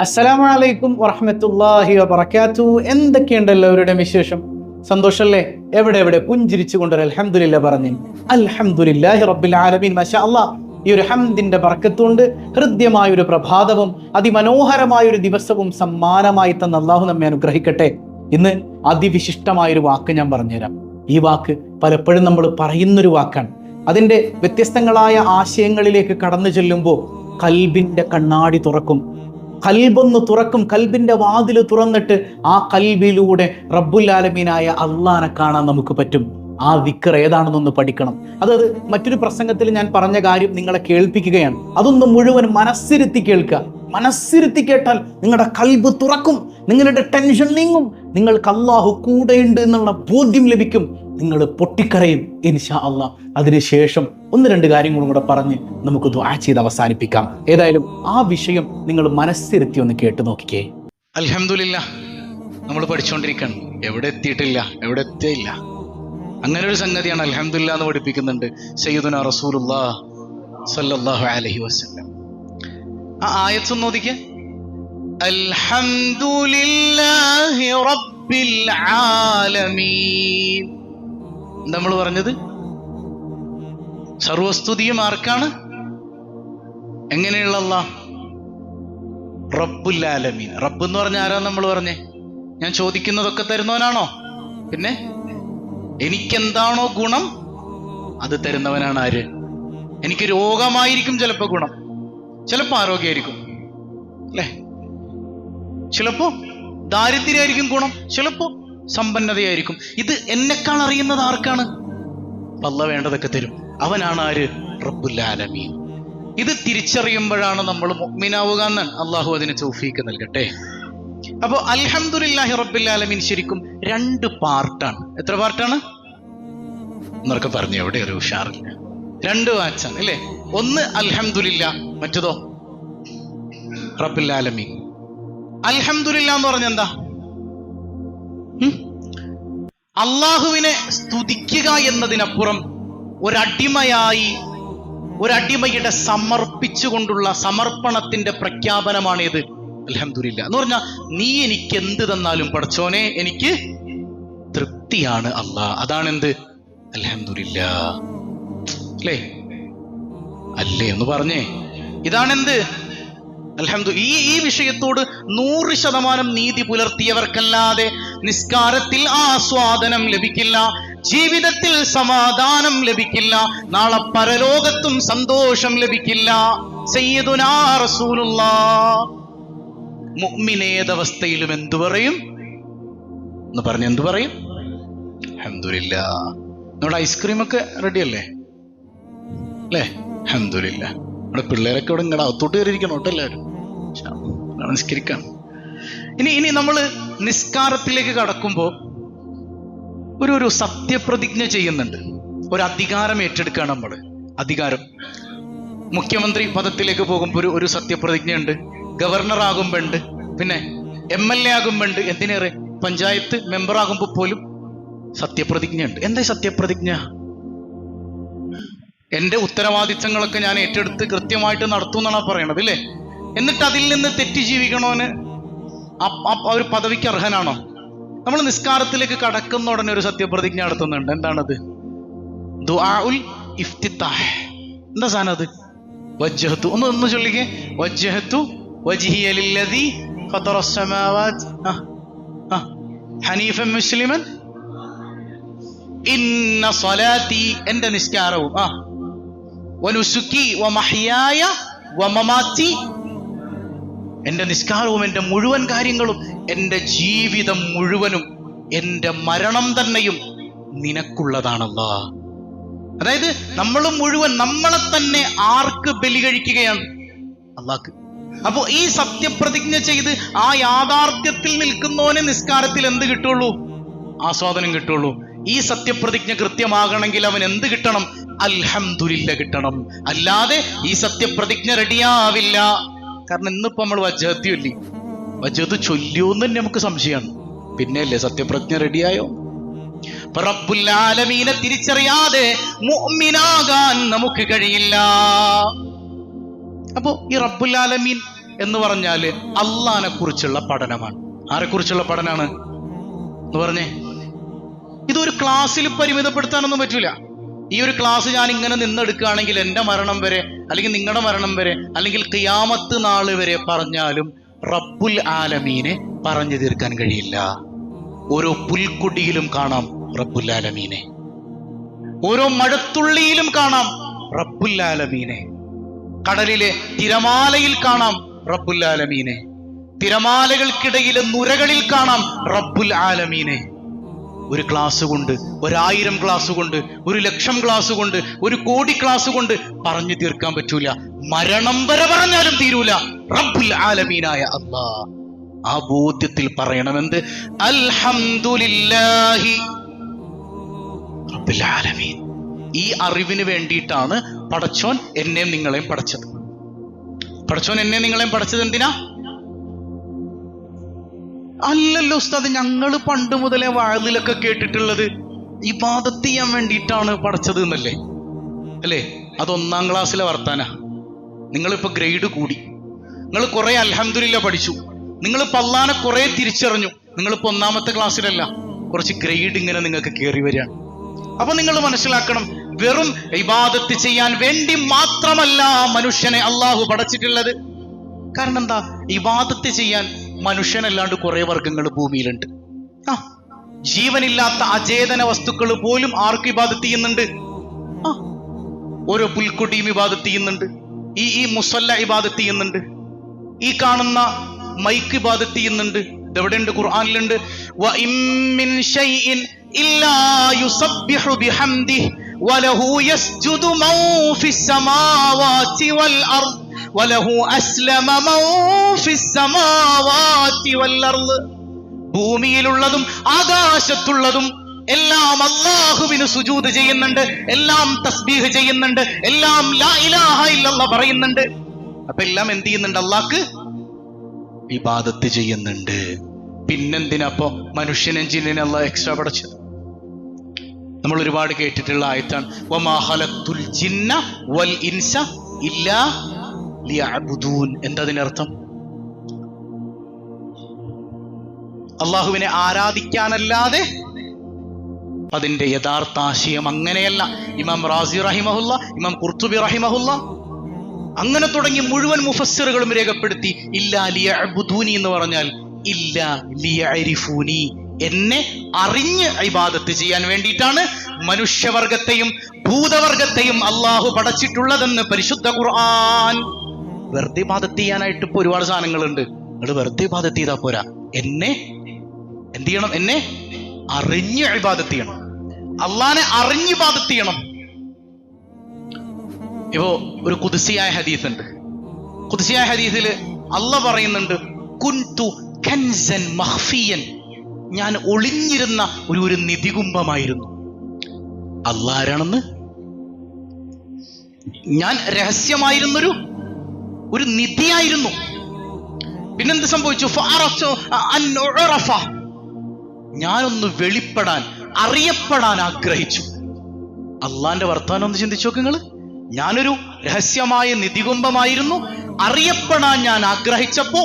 അസ്സലാമു അലൈക്കും വറഹ്മത്തുള്ളാഹി വബർക്കാത്തു എന്തൊക്കെയുണ്ട് എല്ലാവരുടെയും വിശേഷം? സന്തോഷല്ലേ? എവിടെ എവിടെ? പുഞ്ചിരിച്ചു കൊണ്ടൊരു അൽഹംദുലില്ല പറഞ്ഞു. അൽഹംദുലില്ലാഹി റബ്ബിൽ ആലമീൻ. മാഷാ ഈ ഒരു ഹംദിന്റെ ഹൃദ്യമായ ഒരു പ്രഭാതവും അതിമനോഹരമായ ഒരു ദിവസവും സമ്മാനമായി തന്ന അള്ളാഹു നമ്മെ അനുഗ്രഹിക്കട്ടെ. ഇന്ന് അതിവിശിഷ്ടമായ ഒരു വാക്ക് ഞാൻ പറഞ്ഞുതരാം. ഈ വാക്ക് പലപ്പോഴും നമ്മൾ പറയുന്നൊരു വാക്കാണ്. അതിന്റെ വ്യത്യസ്തങ്ങളായ ആശയങ്ങളിലേക്ക് കടന്നു ചെല്ലുമ്പോൾ കൽബിന്റെ കണ്ണാടി തുറക്കും. കൽബൊന്ന് തുറക്കും കൽബിന്റെ വാതിൽ തുറന്നിട്ട് ആ കൽബിലൂടെ റബ്ബുല്ലാലമീനായ അള്ളാനെ കാണാൻ നമുക്ക് പറ്റും. ആ വിക്കർ ഏതാണെന്നൊന്ന് പഠിക്കണം. അതായത് മറ്റൊരു പ്രസംഗത്തിൽ ഞാൻ പറഞ്ഞ കാര്യം നിങ്ങളെ കേൾപ്പിക്കുകയാണ്. അതൊന്ന് മുഴുവൻ മനസ്സിരുത്തി കേൾക്കുക. മനസ്സിരുത്തി കേട്ടാൽ നിങ്ങളുടെ കൽബ് തുറക്കും നിങ്ങളുടെ ടെൻഷൻ നീങ്ങും. നിങ്ങൾക്ക് അള്ളാഹു കൂടെയുണ്ട് എന്നുള്ള ബോധ്യം ലഭിക്കും. നിങ്ങൾ പൊട്ടിക്കരയും ഇൻഷാ അള്ളാഹ് അതിനുശേഷം ഒന്ന് രണ്ട് കാര്യങ്ങളും കൂടെ പറഞ്ഞ് നമുക്ക് ദ്വാ ചെയ്ത് അവസാനിപ്പിക്കാം. ഏതായാലും ആ വിഷയം നിങ്ങൾ മനസ്സിരുത്തി ഒന്ന് കേട്ട് നോക്കിക്കേ. അലഹമില്ല നമ്മൾ പഠിച്ചുകൊണ്ടിരിക്കണം എവിടെ എത്തിയിട്ടില്ല? എവിടെ എത്തിയില്ല? അങ്ങനെ ഒരു സംഗതിയാണ് അലഹമില്ല എന്ന് പഠിപ്പിക്കുന്നുണ്ട് സയ്യിദുന റസൂലുല്ലാ സല്ലല്ലാഹു അലൈഹി വസല്ലം. ആ ആയത്ത് ഒന്ന് നോദിക്കേ അൽഹംദുലില്ലാഹി റബ്ബിൽ ആലമീൻ. നമ്മൾ പറഞ്ഞത്? സർവസ്തുതിയും ആർക്കാണ്? എങ്ങനെയുള്ള റബ്ബുല്ലാലമീൻ റബ്ബ് എന്ന് പറഞ്ഞ ആരാ നമ്മൾ പറഞ്ഞേ? ഞാൻ ചോദിക്കുന്നതൊക്കെ തരുന്നവനാണോ? പിന്നെ എനിക്കെന്താണോ ഗുണം അത് തരുന്നവനാണ് ആര്? എനിക്ക് രോഗമായിരിക്കും ചിലപ്പോ ഗുണം. ചിലപ്പോ ആരോഗ്യമായിരിക്കും. അല്ലേ? ചിലപ്പോ ദാരിദ്ര്യമായിരിക്കും ഗുണം ചിലപ്പോ സമ്പന്നതയായിരിക്കും. ഇത് എന്നെക്കാൾ അറിയുന്നത് ആർക്കാണ്? പല്ല വേണ്ടതൊക്കെ തരും. അവനാണ് ആര്? റബ്ബുല്ലാലമീൻ ഇത് തിരിച്ചറിയുമ്പോഴാണ് നമ്മൾ മൊഗ്മിനാവുക എന്നാണ് അള്ളാഹു അതിന് ചൗഫീക്ക് നൽകട്ടെ. അപ്പോൾ അൽഹംദുലില്ലാഹി റബ്ബിൽ ആലമീൻ ശരിക്കും രണ്ട് പാർട്ടാണ്. എത്ര പാർട്ടാണ്? എന്നൊക്കെ പറഞ്ഞു എവിടെ ഒരു ഉഷാറില്ല. രണ്ട് വാച്ചാണ് അല്ലേ? ഒന്ന് അൽഹമുല്ല മറ്റതോ? റബ്ബിൽ ആലമീൻ അൽഹംദുലില്ല എന്ന് പറഞ്ഞ എന്താ? അള്ളാഹുവിനെ സ്തുതിക്കുക എന്നതിനപ്പുറം ഒരടിമയായി ഒരടിമയുടെ സമർപ്പിച്ചുകൊണ്ടുള്ള സമർപ്പണത്തിന്റെ പ്രഖ്യാപനമാണേത്. അൽഹംദുലില്ല. എന്ന് പറഞ്ഞാൽ നീ എനിക്ക് എന്ത് തന്നാലും പഠിച്ചോനെ എനിക്ക് തൃപ്തിയാണ് അല്ലാ അതാണെന്ത്? അലഹമില്ല അല്ലേ? അല്ലേ എന്ന് പറഞ്ഞേ. ഇതാണെന്ത്? അൽഹംദു ഈ ഈ വിഷയത്തോട് നൂറ് ശതമാനം നീതി പുലർത്തിയവർക്കല്ലാതെ നിസ്കാരത്തിൽ ആസ്വാദനം ലഭിക്കില്ല ജീവിതത്തിൽ സമാധാനം ലഭിക്കില്ല നാളെ പരലോകത്തും സന്തോഷം ലഭിക്കില്ല. സയ്യിദുനാ റസൂലുള്ളാ. മുഅ്മിനേതവസ്ഥയിലും എന്തു പറയും? എന്ന് പറഞ്ഞു എന്തു പറയും? അൽഹംദുലില്ല. നമ്മുടെ ഐസ്ക്രീം ഒക്കെ റെഡി അല്ലേ? അല്ലേ അൽഹംദുലില്ല. നമ്മുടെ പിള്ളേരൊക്കെ ഇവിടെ ഇങ്ങടെ അകത്തോട്ട് കയറിയിരിക്കണം. കേട്ടോ എല്ലാവരും നിസ്കരിക്കാം. ഇനി ഇനി നമ്മൾ നിസ്കാരത്തിലേക്ക് കടക്കുമ്പോൾ ഒരു ഒരു സത്യപ്രതിജ്ഞ ചെയ്യുന്നുണ്ട്. ഒരു അധികാരം ഏറ്റെടുക്കുകയാണ് നമ്മൾ അധികാരം. മുഖ്യമന്ത്രി പദത്തിലേക്ക് പോകുമ്പോൾ ഒരു ഒരു സത്യപ്രതിജ്ഞയുണ്ട്. ഗവർണർ ആകും പെണ്ട് പിന്നെ എം എൽ എ ആകും പെണ്ട് എന്തിനേറെ? പഞ്ചായത്ത് മെമ്പർ ആകുമ്പോൾ പോലും സത്യപ്രതിജ്ഞയുണ്ട്. എന്താ സത്യപ്രതിജ്ഞ? എന്റെ ഉത്തരവാദിത്തങ്ങളൊക്കെ ഞാൻ ഏറ്റെടുത്ത് കൃത്യമായിട്ട് നടത്തും എന്നാണ് പറയണത് അല്ലേ? എന്നിട്ട് അതിൽ നിന്ന് തെറ്റി ജീവിക്കണോന് ആ- ഒരു പദവിക്ക് അർഹനാണോ? നമ്മൾ നിസ്കാരത്തിലേക്ക് കടക്കുന്ന ഉടനെ ഒരു സത്യപ്രതിജ്ഞ നടത്തുന്നുണ്ട്. എന്താണത്? ദുആഉൽ എന്താ സാധനം അത്? വജ്ജഹത്തു. ഒന്ന് ഒന്ന് ചൊല്ലിക്കേ. വജ്ജഹത്തു വജ്ഹിയ ലില്ലദി ഫതറ السماوات ആ ആ ഹനീഫൻ മുസ്ലിമൻ ഇന്ന സ്വലാത്തി എന്റെ നിസ്കാരവും ആ വനുസുക്കി വമഹ്യായ വമമാത്തി എന്റെ നിസ്കാരവും എന്റെ മുഴുവൻ കാര്യങ്ങളും എന്റെ ജീവിതം മുഴുവനും എന്റെ മരണം തന്നെയും നിനക്കുള്ളതാണല്ലാ അതായത് നമ്മൾ മുഴുവൻ നമ്മളെ തന്നെ ആർക്ക് ബലി കഴിക്കുകയാണ് അള്ളാഹ്ക്ക് അപ്പോ ഈ സത്യപ്രതിജ്ഞ ചെയ്ത് ആ യാഥാർത്ഥ്യത്തിൽ നിൽക്കുന്നവന് നിസ്കാരത്തിൽ എന്ത് കിട്ടുള്ളൂ? ആസ്വാദനം കിട്ടുള്ളൂ. ഈ സത്യപ്രതിജ്ഞ കൃത്യമാകണമെങ്കിൽ അവൻ എന്ത് കിട്ടണം? അൽഹംദുലില്ല കിട്ടണം. അല്ലാതെ ഈ സത്യപ്രതിജ്ഞ റെഡിയാവില്ല. കാരണം ഇന്നിപ്പോ നമ്മൾ വജഹത്തിയല്ലേ വജഹത്ത് ചൊല്ലിയോന്ന് തന്നെ നമുക്ക് സംശയമാണ്. പിന്നെ അല്ലേ സത്യപ്രതിജ്ഞ റെഡിയായോ? റബ്ബുൽ തിരിച്ചറിയാതെ മുഅ്മിനാകാൻ നമുക്ക് കഴിയില്ല. അപ്പോ ഈ റബ്ബുലാലമീൻ എന്ന് പറഞ്ഞാൽ അള്ളാനെ കുറിച്ചുള്ള പഠനമാണ്. ആരെ കുറിച്ചുള്ള പഠനമാണ് എന്ന് പറഞ്ഞേ? ഇതൊരു ക്ലാസ്സിൽ പരിമിതപ്പെടുത്താനൊന്നും പറ്റൂല. ഈ ഒരു ക്ലാസ് ഞാൻ ഇങ്ങനെ നിന്നെടുക്കുകയാണെങ്കിൽ എന്റെ മരണം വരെ അല്ലെങ്കിൽ നിങ്ങളുടെ മരണം വരെ അല്ലെങ്കിൽ കിയാമത്ത് നാൾ വരെ പറഞ്ഞാലും റബ്ബുൽ ആലമീനെ പറഞ്ഞു തീർക്കാൻ കഴിയില്ല. ഓരോ പുൽക്കുടിയിലും കാണാം റബ്ബുൽ ആലമീനെ. ഓരോ മഴത്തുള്ളിയിലും കാണാം റബ്ബുൽ ആലമീനെ. കടലിലെ തിരമാലയിൽ കാണാം റബ്ബുൽ ആലമീനെ തിരമാലകൾക്കിടയിലെ നുരകളിൽ കാണാം റബ്ബുൽ ആലമീനെ ഒരു ക്ലാസ് കൊണ്ട് ഒരായിരം ക്ലാസ് കൊണ്ട് ഒരു ലക്ഷം ക്ലാസ് കൊണ്ട് ഒരു കോടി ക്ലാസ് കൊണ്ട് പറഞ്ഞു തീർക്കാൻ പറ്റൂല. മരണം വരെ പറഞ്ഞാലും തീരൂല. റബ്ബുൽ ആലമീനായ അല്ലാ ആ ബോധ്യത്തിൽ പറയണമെന്ത്? അൽഹംദുലില്ലാഹി റബ്ബുൽ ആലമീൻ ഈ അറിവിന് വേണ്ടിയിട്ടാണ് പടച്ചോൻ എന്നെയും നിങ്ങളെയും പഠിച്ചത് പടച്ചോൻ എന്നെ നിങ്ങളെയും പഠിച്ചത് എന്തിനാ? അല്ലല്ലോ ഉസ്താദ് ഞങ്ങൾ പണ്ട് മുതലേ വാഴലിലൊക്കെ കേട്ടിട്ടുള്ളത് ഇബാദത്ത് ചെയ്യാൻ വേണ്ടിയിട്ടാണ് പഠിച്ചത് എന്നല്ലേ? അല്ലേ? അത് ഒന്നാം ക്ലാസ്സിലെ വർത്താന. നിങ്ങളിപ്പോ ഗ്രേഡ് കൂടി. നിങ്ങൾ കുറെ അൽഹംദുലില്ല പഠിച്ചു. നിങ്ങൾ പല്ലാനെ കുറെ തിരിച്ചറിഞ്ഞു. നിങ്ങളിപ്പോ ഒന്നാമത്തെ ക്ലാസ്സിലല്ല. കുറച്ച് ഗ്രേഡ് ഇങ്ങനെ നിങ്ങൾക്ക് കയറി വരികയാണ്. അപ്പൊ നിങ്ങൾ മനസ്സിലാക്കണം വെറും ഇബാദത്ത് ചെയ്യാൻ വേണ്ടി മാത്രമല്ല മനുഷ്യനെ അള്ളാഹു പടച്ചിട്ടുള്ളത്. കാരണം എന്താ? ഇബാദത്ത് ചെയ്യാൻ മനുഷ്യനല്ലാണ്ട് കുറെ വർഗങ്ങൾ ഭൂമിയിലുണ്ട്. ആ ജീവനില്ലാത്ത അചേതന വസ്തുക്കൾ പോലും ആർക്ക് ഇബാദത്ത് ചെയ്യുന്നുണ്ട്? ആ ഓരോ പുൽക്കുട്ടിയും ഇബാദത്ത് ചെയ്യുന്നുണ്ട്. ഈ ഈ മുസല്ല ഇബാദത്ത് ചെയ്യുന്നുണ്ട്. ഈ കാണുന്ന മൈക്ക് ഇബാദത്ത് ചെയ്യുന്നുണ്ട്. ഇതെവിടെയുണ്ട് ഖുർആനിലുണ്ട്. ഭൂമിയിലുള്ളതും ആകാശത്തുള്ളതും എല്ലാം അള്ളാഹുവിന് സുജൂത് ചെയ്യുന്നുണ്ട് എല്ലാം തസ്ബീഹ് ചെയ്യുന്നുണ്ട് എല്ലാം ലാ ഇലാഹ പറയുന്നുണ്ട്. അപ്പൊ എല്ലാം എന്ത് ചെയ്യുന്നുണ്ട് അള്ളാഹ്ക്ക് വിവാദത്ത് ചെയ്യുന്നുണ്ട്. പിന്നെന്തിനപ്പോ മനുഷ്യനും ജിന്നിനെ അള്ളാഹ് എക്സ്ട്രാ പഠിച്ചത്? നമ്മൾ ഒരുപാട് കേട്ടിട്ടുള്ള ആയത്താണ്. വമാഹലത്തുൽ ജിന്ന വൽ ഇൻസ ഇല്ലാ ലിയഅബുദൂൻ. എന്താ അതിനർത്ഥം അള്ളാഹുവിനെ ആരാധിക്കാനല്ലാതെ അതിന്റെ യഥാർത്ഥ ആശയം അങ്ങനെയല്ല. ഇമാം റാസി റഹിമഹുല്ല ഇമാം കുർത്തുബി റഹിമഹുല്ല അങ്ങനെ തുടങ്ങി മുഴുവൻ മുഫസ്സിറുകളും രേഖപ്പെടുത്തി ഇല്ല ബുധൂനി എന്ന് പറഞ്ഞാൽ ഇല്ല ലിയഅരിഫൂനി. എന്നെ അറിഞ്ഞ് ഇബാദത്ത് ചെയ്യാൻ വേണ്ടിയിട്ടാണ് മനുഷ്യവർഗത്തെയും ഭൂതവർഗത്തെയും അള്ളാഹു പടച്ചിട്ടുള്ളതെന്ന് പരിശുദ്ധ ഖുർആൻ. വെറുതെ ഇബാദത്ത് ചെയ്യാനായിട്ട് ഇപ്പൊ ഒരുപാട് സാധനങ്ങളുണ്ട്. നിങ്ങൾ വെറുതെ ഇബാദത്ത് ചെയ്താൽ പോരാ. എന്നെ എന്ത് ചെയ്യണം? എന്നെ അറിഞ്ഞ് ഇബാദത്ത് ചെയ്യണം. അള്ളാനെ അറിഞ്ഞ് ഇബാദത്ത് ചെയ്യണം. ഇപ്പോ ഒരു കുതിസിയായ ഹദീസ് ഉണ്ട് കുതിസിയായ ഹദീസിൽ അല്ല പറയുന്നുണ്ട് കുൻതു കൻസൻ മഹ്ഫിയൻ ഞാൻ ഒളിഞ്ഞിരുന്ന ഒരു ഒരു നിധികുംഭമായിരുന്നു. അല്ല ആരാണെന്ന് ഞാൻ രഹസ്യമായിരുന്നൊരു ഒരു നിധിയായിരുന്നു. പിന്നെന്ത് സംഭവിച്ചു. ഞാനൊന്ന് വെളിപ്പെടാൻ അറിയപ്പെടാൻ ആഗ്രഹിച്ചു. അള്ളാന്റെ വർത്താനം ഒന്ന് ചിന്തിച്ചു നോക്ക് നിങ്ങൾ ഞാനൊരു രഹസ്യമായ നിധികുംഭമായിരുന്നു. അറിയപ്പെടാൻ ഞാൻ ആഗ്രഹിച്ചപ്പോ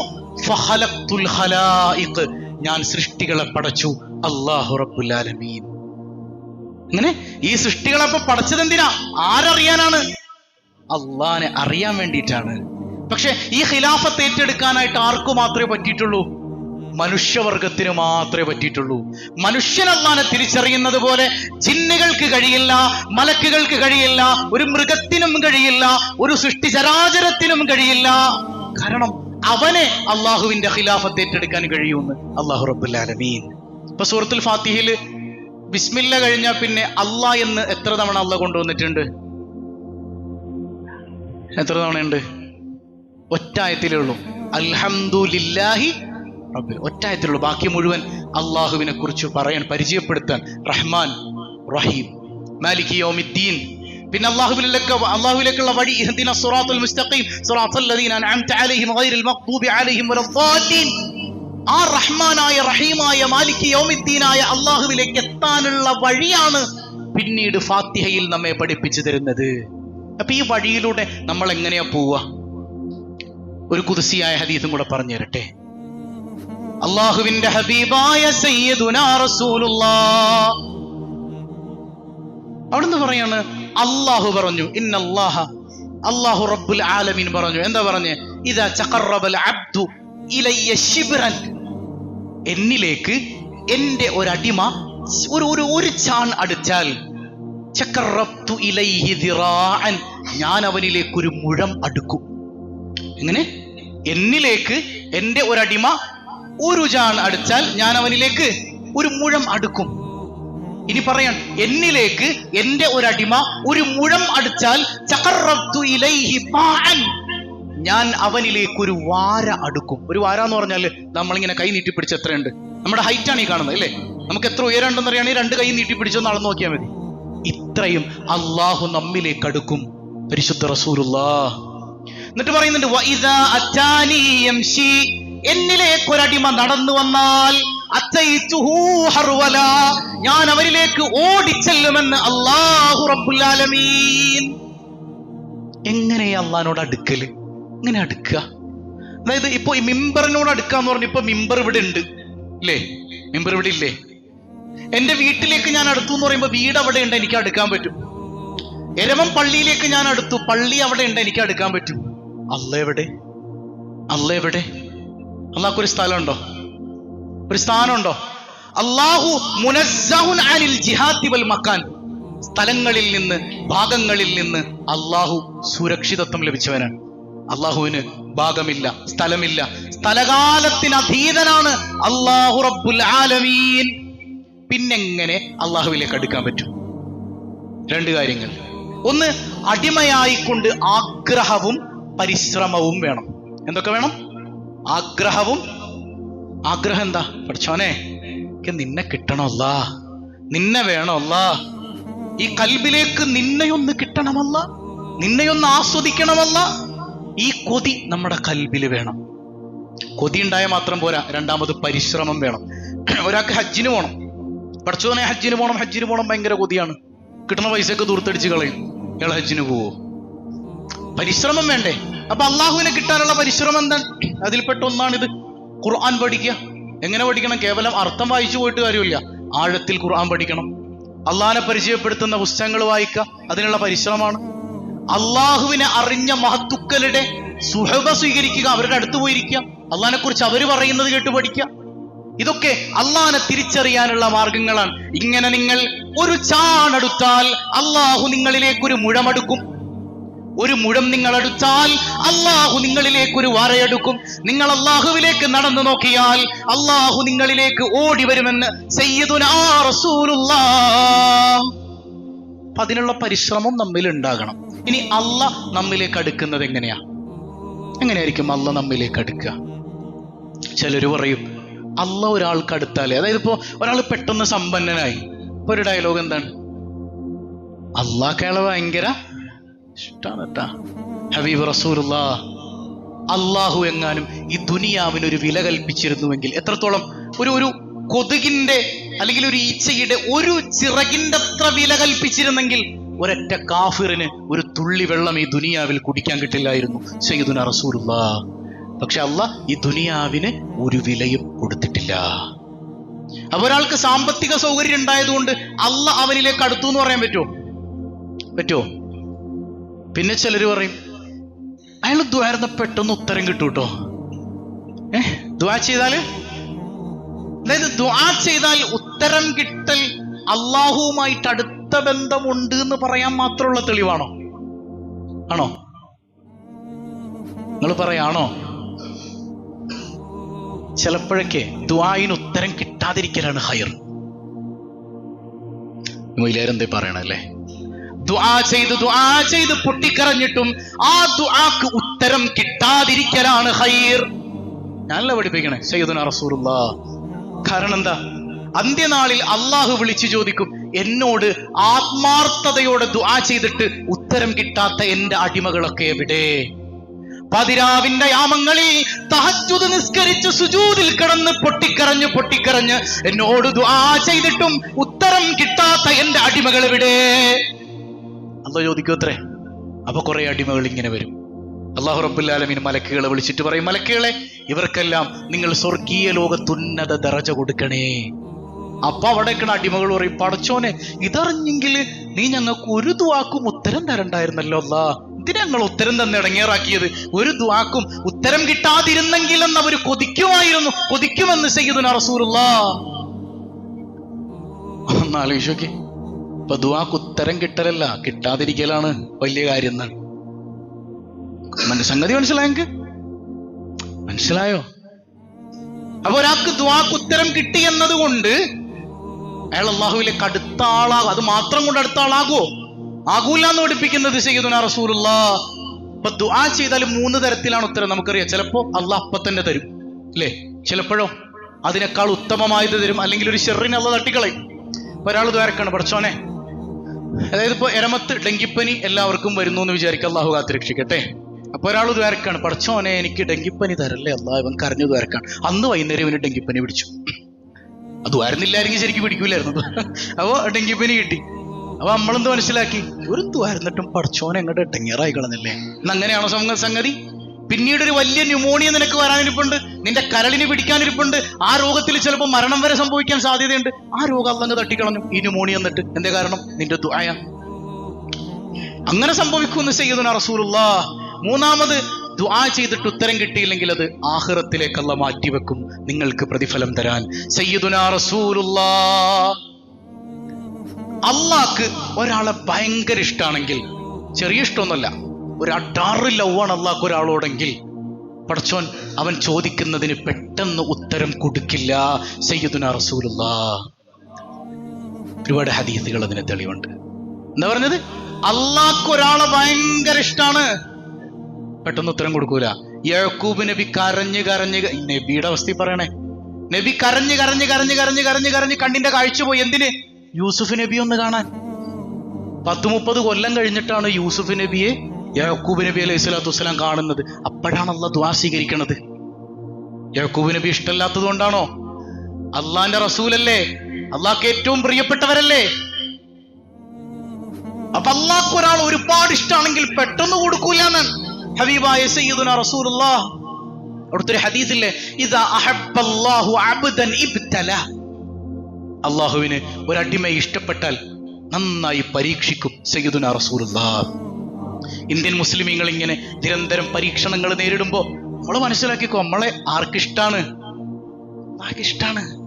ഫഹലത്തുൽ. ഞാൻ സൃഷ്ടികളെ പടച്ചു. അള്ളാഹു റബുലാലമീൻ അങ്ങനെ ഈ സൃഷ്ടികളെ അപ്പൊ പടച്ചത് എന്തിനാ ആരറിയാനാണ്? അള്ളാനെ അറിയാൻ വേണ്ടിയിട്ടാണ്. പക്ഷെ ഈ ഖിലാഫത്ത് ഏറ്റെടുക്കാനായിട്ട് ആർക്കു മാത്രമേ പറ്റിയിട്ടുള്ളൂ? മനുഷ്യവർഗത്തിന് മാത്രമേ പറ്റിയിട്ടുള്ളൂ. മനുഷ്യൻ അള്ളാനെ തിരിച്ചറിയുന്നത് പോലെ ജിന്നുകൾക്ക് കഴിയില്ല മലക്കുകൾക്ക് കഴിയില്ല ഒരു മൃഗത്തിനും കഴിയില്ല ഒരു സൃഷ്ടിചരാചരത്തിനും കഴിയില്ല. കാരണം അവനെ അള്ളാഹുവിന്റെ ഖിലാഫത്ത് ഏറ്റെടുക്കാൻ കഴിയുമെന്ന് അള്ളാഹു റബുല്ലാലമീൻ ഇപ്പൊ സൂറത്തുൽ ഫാത്തിഹിൽ ബിസ്മില്ല കഴിഞ്ഞാൽ പിന്നെ അള്ളാ എന്ന് എത്ര തവണ അള്ള കൊണ്ടുവന്നിട്ടുണ്ട്? എത്ര തവണയുണ്ട്? ഒറ്റായത്തിലേ ഉള്ളൂ. അൽഹംദുലില്ലാഹി റബ്ബിൽ ഒറ്റായത്തിലുള്ളൂ ബാക്കി മുഴുവൻ അള്ളാഹുവിനെ കുറിച്ച് പറയാൻ പരിചയപ്പെടുത്താൻ റഹ്മാൻ റഹീം. മാലിക് യൗമിദ്ദീൻ പിന്നെ അള്ളാഹുവിലേക്ക് അള്ളാഹുവിലേക്കുള്ള വഴി ഇഹ്ദിന സിറാത്തുൽ മുസ്തഖീം സിറാത്തുൽ ലദീന അൻഅംത അലൈഹിം ഗൈറിൽ മഗ്ദൂബി അലൈഹിം വലദ്ദാലിൻ ആ റഹ്മാനായ റഹീമായ മാലിക് യൗമിദ്ദീനായ അള്ളാഹുവിലേക്ക് എത്താനുള്ള വഴിയാണ് പിന്നീട് ഫാത്തിഹയിൽ നമ്മെ പഠിപ്പിച്ചു തരുന്നത്. അപ്പൊ ഈ വഴിയിലൂടെ നമ്മൾ എങ്ങനെയാ പോവുക? ഒരു കുതിസിയായ ഹദീസും കൂടെ പറഞ്ഞു തരട്ടെ. അള്ളാഹുവിന്റെ ഹബീബായ സയ്യിദുനാ റസൂലുള്ള. അവിടുന്ന് പറയാണ് അള്ളാഹു പറഞ്ഞു ഇന്നല്ലാഹ അള്ളാഹു റബ്ബുൽ ആലമീൻ പറഞ്ഞു. എന്താ പറഞ്ഞ്? ഇതാ ചക്കറബൽ അബ്ദു ഇലയ്യ ശിബിറൻ എന്നിലേക്ക് എന്റെ ഒരടിമ ഒരു ഒരു ഒരു ചാൺ അടിച്ചാൽ ചക്കറബ്തു ഇലൈഹി ദിറാഅൻ. ഞാൻ അവനിലേക്ക് ഒരു മുഴം അടുക്കും. എങ്ങനെ? എന്നിലേക്ക് എന്റെ ഒരടിമ ഒരു ചാൺ അടിച്ചാൽ ഞാൻ അവനിലേക്ക് ഒരു മുഴം അടുക്കും. ഇനി പറയാൻ എന്നിലേക്ക് എന്റെ അടിമ ഒരു മുഴം അടിച്ചാൽ ഞാൻ അവനിലേക്ക് ഒരു വാര അടുക്കും. ഒരു വാര എന്ന് പറഞ്ഞാൽ നമ്മളിങ്ങനെ കൈ നീട്ടി പിടിച്ച് എത്രയുണ്ട്? നമ്മുടെ ഹൈറ്റ് ആണ് ഈ കാണുന്നത് അല്ലേ? നമുക്ക് എത്ര ഉയരണ്ടെന്ന് അറിയാണെങ്കിൽ രണ്ട് കൈ നീട്ടി പിടിച്ചൊന്ന് അളന്ന് നോക്കിയാൽ മതി. ഇത്രയും അള്ളാഹു നമ്മിലേക്ക് അടുക്കും പരിശുദ്ധ റസൂലുള്ള എന്നിട്ട് പറയുന്നുണ്ട് എന്നിലേക്ക് ഒരടിമ നടന്നു വന്നാൽ ഞാൻ അവരിലേക്ക് ഓടിച്ചെല്ലുമെന്ന് അള്ളാഹു റബ്ബുൽ എങ്ങനെ അള്ളഹാനോട് അടുക്കൽ? ഇങ്ങനെ അടുക്കുക? അതായത് ഇപ്പൊ ഈ മിമ്പറിനോട് അടുക്കുക എന്ന് പറഞ്ഞ ഇപ്പൊ മിമ്പർ ഇവിടെ ഉണ്ട്. ഇല്ലേ? മിമ്പർ ഇവിടെ ഇല്ലേ? എന്റെ വീട്ടിലേക്ക് ഞാൻ അടുത്തു എന്ന് പറയുമ്പോ വീട് അവിടെ ഉണ്ട് എനിക്ക് അടുക്കാൻ പറ്റും. എരമം പള്ളിയിലേക്ക് ഞാൻ അടുത്തു പള്ളി അവിടെ ഉണ്ട് എനിക്ക് അടുക്കാൻ പറ്റും. അല്ല എവിടെ അല്ല എവിടെ അള്ളാഹ്ക്ക് സ്ഥലമുണ്ടോ ഒരു സ്ഥാനമുണ്ടോ? അള്ളാഹു മുനസ്സഹുൻ അനിൽ ജിഹാദി വൽ മക്കാൻ സ്ഥലങ്ങളിൽ നിന്ന് ഭാഗങ്ങളിൽ നിന്ന് അള്ളാഹു സുരക്ഷിതത്വം ലഭിച്ചവനാണ്. അള്ളാഹുവിന് ഭാഗമില്ല സ്ഥലമില്ല. സ്ഥലകാലത്തിന് അധീതനാണ് അള്ളാഹു റബ്ബുൽ ആലമീൻ. പിന്നെങ്ങനെ അള്ളാഹുവിലേക്ക് അടുക്കാൻ പറ്റും? രണ്ട് കാര്യങ്ങൾ. ഒന്ന് അടിമയായിക്കൊണ്ട് ആഗ്രഹവും പരിശ്രമവും വേണം. എന്തൊക്കെ വേണം? ആഗ്രഹവും ആഗ്രഹം എന്താ? പഠിച്ചോനെ നിന്നെ കിട്ടണമല്ല നിന്നെ വേണമല്ല ഈ കൽബിലേക്ക് നിന്നെയൊന്ന് കിട്ടണമല്ല നിന്നെയൊന്ന് ആസ്വദിക്കണമല്ല ഈ കൊതി നമ്മുടെ കൽബിൽ വേണം. കൊതി ഉണ്ടായ മാത്രം പോരാ. രണ്ടാമത് പരിശ്രമം വേണം. ഒരാൾക്ക് ഹജ്ജിന് പോകണം പഠിച്ചോനെ ഹജ്ജിന് പോകണം ഹജ്ജിന് പോകണം ഭയങ്കര കൊതിയാണ്. കിട്ടുന്ന പൈസയൊക്കെ ദൂർത്തടിച്ച് കളയും. ഇയാൾ ഹജ്ജിന് പോവോ? പരിശ്രമം വേണ്ടേ. അപ്പൊ അള്ളാഹുവിനെ കിട്ടാനുള്ള പരിശ്രമം എന്താണ്? അതിൽപ്പെട്ട ഒന്നാണിത്. ഖുർആൻ പഠിക്കുക. എങ്ങനെ പഠിക്കണം? കേവലം അർത്ഥം വായിച്ചു പോയിട്ട് കാര്യമില്ല. ആഴത്തിൽ ഖുർആൻ പഠിക്കണം. അള്ളാഹിനെ പരിചയപ്പെടുത്തുന്ന പുസ്തകങ്ങൾ വായിക്കുക. അതിനുള്ള പരിശ്രമമാണ്. അള്ളാഹുവിനെ അറിഞ്ഞ മഹത്തുക്കളുടെ സുഹബ സ്വീകരിക്കുക. അവരുടെ അടുത്ത് പോയിരിക്കുക. അള്ളാഹിനെ കുറിച്ച് അവർ പറയുന്നത് കേട്ട് പഠിക്കുക. ഇതൊക്കെ അള്ളാഹിനെ തിരിച്ചറിയാനുള്ള മാർഗങ്ങളാണ് ഇങ്ങനെ നിങ്ങൾ ഒരു ചാണെടുത്താൽ അള്ളാഹു നിങ്ങളിലേക്ക് ഒരു മുഴമെടുക്കും. ഒരു മുഴം നിങ്ങൾ അടുത്താൽ അള്ളാഹു നിങ്ങളിലേക്ക് ഒരു വരയെടുക്കും. നിങ്ങൾ അള്ളാഹുവിലേക്ക് നടന്നു നോക്കിയാൽ അള്ളാഹു നിങ്ങളിലേക്ക് ഓടി വരുമെന്ന് അതിനുള്ള പരിശ്രമം നമ്മിൽ ഉണ്ടാകണം. ഇനി അല്ല നമ്മിലേക്ക് അടുക്കുന്നത് എങ്ങനെയാ? എങ്ങനെയായിരിക്കും അല്ല നമ്മിലേക്ക് അടുക്കുക? ചിലര് പറയും അല്ല ഒരാൾക്ക് അടുത്താലേ. അതായത് ഇപ്പോ ഒരാൾ പെട്ടെന്ന് സമ്പന്നനായി. ഇപ്പൊ ഒരു ഡയലോഗ് എന്താണ്? അള്ളാഹ് ഭയങ്കര ഹബീബ് റസൂലുള്ള അള്ളാഹു എങ്ങാനും ഈ ദുനിയാവിന് ഒരു വില കൽപ്പിച്ചിരുന്നുവെങ്കിൽ എത്രത്തോളം ഒരു ഒരു കൊതുകിന്റെ അല്ലെങ്കിൽ ഒരു ഈച്ചയുടെ ഒരു ചിറകിന്റെ അത്ര വില കൽപ്പിച്ചിരുന്നെങ്കിൽ ഒരൊറ്റ കാഫിറിന് ഒരു തുള്ളി വെള്ളം ഈ ദുനിയാവിൽ കുടിക്കാൻ കിട്ടില്ലായിരുന്നു. സയ്യിദുന റസൂലുള്ള. പക്ഷെ അല്ല ഈ ദുനിയാവിന് ഒരു വിലയും കൊടുത്തിട്ടില്ല. അപ്പൊ ഒരാൾക്ക് സാമ്പത്തിക സൗകര്യം ഉണ്ടായതുകൊണ്ട് അല്ല അവനിലേക്ക് അടുത്തു എന്ന് പറയാൻ പറ്റുമോ? പറ്റുമോ? പിന്നെ ചിലർ പറയും അയാൾ ദ്വാരുന്ന പെട്ടെന്ന് ഉത്തരം കിട്ടും കേട്ടോ ഏ ദ്വാ ചെയ്താൽ? അതായത് ദ്വാ ചെയ്താൽ ഉത്തരം കിട്ടൽ അള്ളാഹുവുമായിട്ട് അടുത്ത ബന്ധമുണ്ട് എന്ന് പറയാൻ മാത്രമുള്ള തെളിവാണോ? ആണോ? നിങ്ങൾ പറയാണോ? ചിലപ്പോഴൊക്കെ ദ്വായിന് ഉത്തരം കിട്ടാതിരിക്കലാണ് ഹയർ മൊയിലേരെന്തേ പറയണല്ലേ ദുആ ചെയ്ത് ദുആ ചെയ്ത് പൊട്ടിക്കറഞ്ഞിട്ടും ആ ദുആക്ക് ഉത്തരം കിട്ടാതിരിക്കലാണ് ഹൈർ നല്ല പഠിപ്പിക്കണേ സയ്യിദുന റസൂലുള്ള. കാരണം എന്താ? അന്ത്യനാളിൽ അള്ളാഹു വിളിച്ചു ചോദിക്കും എന്നോട് ആത്മാർത്ഥതയോടെ ദുആ ചെയ്തിട്ട് ഉത്തരം കിട്ടാത്ത എന്റെ അടിമകളൊക്കെ എവിടെ? പതിരാവിന്റെ യാമങ്ങളിൽ തഹജ്ജുദ് നിസ്കരിച്ച് സുജൂദിൽ കിടന്ന് പൊട്ടിക്കരഞ്ഞ് പൊട്ടിക്കരഞ്ഞ് എന്നോട് ദുആ ചെയ്തിട്ടും ഉത്തരം കിട്ടാത്ത എന്റെ അടിമകൾ എവിടെ? അല്ല ചോദിക്കും അത്രേ. അപ്പൊ കുറെ അടിമകൾ ഇങ്ങനെ വരും. അള്ളാഹു റബ്ബുല്ലാലമീൻ മലക്കുകളെ വിളിച്ചിട്ട് പറയും മലക്കുകളെ ഇവർക്കെല്ലാം നിങ്ങൾ സ്വർഗീയ ലോകത്തുന്നത ദറജ കൊടുക്കണേ. അപ്പൊ അവിടേക്കണ അടിമകൾ പറയും പടച്ചോനെ ഇതറിഞ്ഞെങ്കിൽ നീ ഞങ്ങൾക്ക് ഒരു ദുവാക്കും ഉത്തരം തരണ്ടായിരുന്നല്ലോ അല്ലാ ഇതിന് ഞങ്ങൾ ഉത്തരം തന്നെ ഇടങ്ങേറാക്കിയത്? ഒരു ദുവാക്കും ഉത്തരം കിട്ടാതിരുന്നെങ്കിൽ എന്ന് അവർ കൊതിക്കുമായിരുന്നു. കൊതിക്കുമെന്ന് സയ്യിദുന റസൂലുള്ള. ഒന്ന് ഇപ്പൊ ദുവാക്ക് ഉത്തരം കിട്ടലല്ല കിട്ടാതിരിക്കലാണ് വലിയ കാര്യം എന്നാണ് സംഗതി മനസ്സിലായെങ്കിൽ മനസ്സിലായോ? അപ്പൊ ഒരാൾക്ക് ദുവാക്ക് ഉത്തരം കിട്ടി എന്നതുകൊണ്ട് അയാൾ അള്ളാഹുവിലേക്ക് അടുത്ത ആളാകും. അത് മാത്രം കൊണ്ട് അടുത്ത ആളാകുമോ ആകൂല എന്ന് പഠിപ്പിക്കുന്നത് ചെയ്യുന്ന ദുആ ചെയ്താൽ മൂന്ന് തരത്തിലാണ് ഉത്തരം നമുക്കറിയാം. ചിലപ്പോ അള്ളാഹ് അപ്പൊ തന്നെ തരും അല്ലേ? ചിലപ്പോഴോ അതിനേക്കാൾ ഉത്തമമായത് തരും അല്ലെങ്കിൽ ഒരു ഷെറിനെ അള്ള തട്ടിക്കളയും. ഒരാൾ ദ്വാരക്കാണ് പഠിച്ചോനെ അതായത് ഇപ്പൊ എരമത്ത് ഡെങ്കിപ്പനി എല്ലാവർക്കും വരുന്നു എന്ന് വിചാരിക്കുക അള്ളാഹു കാത്തിരക്ഷിക്കട്ടെ. അപ്പോൾ ഒരാൾ ദ്വാരക്കാണ് പഠിച്ചോനെ എനിക്ക് ഡെങ്കിപ്പനി തരല്ലേ? അല്ല ഇവൻ കരഞ്ഞു ദ്വാരക്കാണ് അന്ന് വൈകുന്നേരം ഇവന് ഡെങ്കിപ്പനി പിടിച്ചു. അത് വരുന്നില്ലായിരിക്കും ശരിക്കും പിടിക്കൂലായിരുന്നു. അപ്പോൾ ഡെങ്കിപ്പനി കിട്ടി. അപ്പൊ നമ്മളെന്ത് മനസ്സിലാക്കി? ഒരു ദ്വാരുന്നിട്ടും പഠിച്ചോനെ എങ്ങോട്ട് ഡെങ്ങിയറായി കളഞ്ഞല്ലേ? എന്നങ്ങനെയാണോ സംഗ- സംഗതി? പിന്നീട് ഒരു വലിയ ന്യൂമോണിയ നിനക്ക് വരാനിരിപ്പുണ്ട്. നിന്റെ കരളിന് പിടിക്കാനിരിപ്പുണ്ട്. ആ രോഗത്തിൽ ചിലപ്പോൾ മരണം വരെ സംഭവിക്കാൻ സാധ്യതയുണ്ട്. ആ രോഗം അല്ലങ്ങ് തട്ടിക്കളഞ്ഞു. ഈ ന്യൂമോണിയ എന്നിട്ട് എന്തേ കാരണം? നിന്റെ ദ്വായ അങ്ങനെ സംഭവിക്കുമെന്ന് ചെയ്യുന്ന റസൂലുള്ള മൂന്നാമത് ദുആ ചെയ്തിട്ട് ഉത്തരം കിട്ടിയില്ലെങ്കിൽ അത് ആഹ്റത്തിലേക്കല്ല മാറ്റിവെക്കും. നിങ്ങൾക്ക് പ്രതിഫലം തരാൻ. അള്ളാക്ക് ഒരാളെ ഭയങ്കര ഇഷ്ടമാണെങ്കിൽ ചെറിയ ഇഷ്ടമൊന്നുമല്ല. ഒരു അഡാറ് ലവാണ് അള്ളാഹ് ഒരാളോടെങ്കിൽ. പടച്ചോൻ അവൻ ചോദിക്കുന്നതിന് പെട്ടെന്ന് ഉത്തരം കൊടുക്കില്ല. സയ്യിദുന റസൂലുള്ള ഒരുപാട് ഹദീസുകൾ അതിന് തെളിവുണ്ട്. എന്താ പറഞ്ഞത്? അള്ളാഹ്ക്ക് ഒരാളെ ഭയങ്കര ഇഷ്ടമാണ് പെട്ടെന്ന് ഉത്തരം കൊടുക്കൂല. യഴക്കൂബ് നബി കരഞ്ഞ് കരഞ്ഞ് നബിയുടെ അവസ്ഥ പറയണേ. നബി കരഞ്ഞ് കരഞ്ഞ് കരഞ്ഞ് കരഞ്ഞ് കരഞ്ഞ് കരഞ്ഞ് കണ്ണിന്റെ കാഴ്ച പോയി. എന്തിന്? യൂസുഫ് നബി ഒന്ന് കാണാൻ. പത്ത് മുപ്പത് കൊല്ലം കഴിഞ്ഞിട്ടാണ് യൂസുഫ് നബിയെ യാക്കൂബ് നബി അലൈഹി സ്വലാത്തു വസ്സലാം കാണുന്നത് അപ്പോഴാണ് അള്ളാഹ് ദ്വാ സ്വീകരിക്കണത്. യാക്കൂബ് നബി ഇഷ്ടമല്ലാത്തത് കൊണ്ടാണോ? അള്ളാന്റെ റസൂലല്ലേ? അള്ളാഹ്ക്ക് ഏറ്റവും പ്രിയപ്പെട്ടവരല്ലേ? അപ്പൊ അള്ളാഹ്ക്ക് ഒരാൾ ഒരുപാട് ഇഷ്ടമാണെങ്കിൽ പെട്ടെന്ന് കൊടുക്കൂല ഹബീബായ സയ്യിദുന റസൂലുള്ളാഹ്. അവിടുത്തെ ഒരു ഹദീസില്ലേ അഹബ്ബല്ലാഹു അബ്ദൻ ഇബ്തല. അള്ളാഹുവിന് ഒരടിമയെ ഇഷ്ടപ്പെട്ടാൽ നന്നായി പരീക്ഷിക്കും സയ്യിദുന റസൂലുള്ളാഹ്. ഇന്ത്യൻ മുസ്ലിമീങ്ങൾ ഇങ്ങനെ നിരന്തരം പരീക്ഷണങ്ങൾ നേരിടുമ്പോ നമ്മൾ മനസ്സിലാക്കിക്കോ നമ്മളെ ആർക്കിഷ്ടാണ്. ആർക്കിഷ്ടാണ്.